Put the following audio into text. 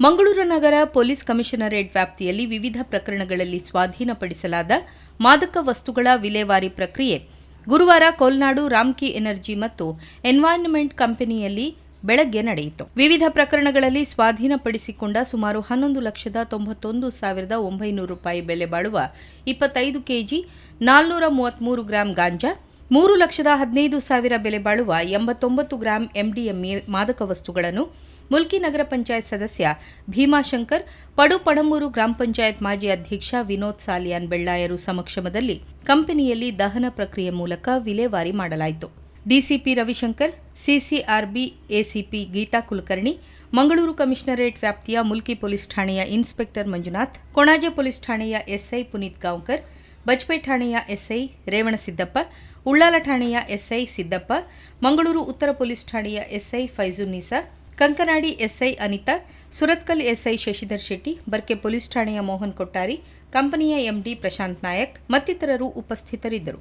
ಮಂಗಳೂರು ನಗರ police commissionerate ವ್ಯಾಪ್ತಿಯಲ್ಲಿ ವಿವಿಧ ಪ್ರಕರಣಗಳಲ್ಲಿ ಸ್ವಾಧೀನಪಡಿಸಲಾದ ಮಾದಕ ವಸ್ತುಗಳ ವಿಲೇವಾರಿ ಪ್ರಕ್ರಿಯೆ ಗುರುವಾರ ಕೋಲ್ನಾಡು ರಾಮ್ಕಿ ಎನರ್ಜಿ ಮತ್ತು ಎನ್ವೈರನ್ಮೆಂಟ್ ಕಂಪನಿಯಲ್ಲಿ ಬೆಳಗ್ಗೆ ನಡೆಯಿತು. ವಿವಿಧ ಪ್ರಕರಣಗಳಲ್ಲಿ ಸ್ವಾಧೀನಪಡಿಸಿಕೊಂಡ ಸುಮಾರು ಹನ್ನೊಂದು ಲಕ್ಷದ ತೊಂಬತ್ತೊಂದು ಸಾವಿರದ ಒಂಬೈನೂರು ರೂಪಾಯಿ ಬೆಲೆ ಬಾಳುವ ಇಪ್ಪತ್ತೈದು ಕೆಜಿ ನಾಲ್ನೂರ ಮೂವತ್ಮೂರು ಗ್ರಾಂ ಗಾಂಜಾ ಮೂರು ಲಕ್ಷದ ಹದಿನೈದು ಸಾವಿರ ಬೆಲೆ ಬಾಳುವ ಎಂಬತ್ತೊಂಬತ್ತು ಗ್ರಾಂ ಎಂಡಿಎಂಎ ಮಾದಕ ವಸ್ತುಗಳನ್ನು ಮುಲ್ಕಿ ನಗರ ಪಂಚಾಯತ್ ಸದಸ್ಯ ಭೀಮಾಶಂಕರ್, ಪಡು ಗ್ರಾಮ ಪಂಚಾಯತ್ ಮಾಜಿ ಅಧ್ಯಕ್ಷ ವಿನೋದ್ ಸಾಲಿಯಾನ್ ಬೆಳ್ಳಾಯರು ಸಮಕ್ಷಮದಲ್ಲಿ ಕಂಪನಿಯಲ್ಲಿ ದಹನ ಪ್ರಕ್ರಿಯೆ ಮೂಲಕ ವಿಲೇವಾರಿ ಮಾಡಲಾಯಿತು. DCP Ravishankar, CCRB, ACP Geetha Kulkarni, Mangaluru commissionerate ವ್ಯಾಪ್ತಿಯ ಮುಲ್ಕಿ ಪೊಲೀಸ್ ಠಾಣೆಯ ಇನ್ಸ್ಪೆಕ್ಟರ್ ಮಂಜುನಾಥ್, ಕೊಣಾಜೆ ಪೊಲೀಸ್ ಠಾಣೆಯ ಎಸ್ಐ ಪುನೀತ್ ಗಾಂವ್ಕರ್ ಬಜ್ಪೆ ಠಾಣೆಯ ಎಸ್ಐ ರೇವಣಸಿದ್ದಪ್ಪ ಉಳ್ಳಾಲ ಠಾಣೆಯ ಎಸ್ಐ ಸಿದ್ದಪ್ಪ, ಮಂಗಳೂರು ಉತ್ತರ ಪೊಲೀಸ್ ಠಾಣೆಯ SI Faizunnisa Kankanadi SI Anitha, Surathkal SI Shashidhar Shetty, Barke police ಠಾಣೆಯ ಮೋಹನ್ ಕೊಟ್ಟಾರಿ, ಕಂಪನಿಯ ಎಂಡಿ ಪ್ರಶಾಂತ್ ನಾಯಕ್, ಮತ್ತಿತರರು ಉಪಸ್ಥಿತರಿದ್ದರು.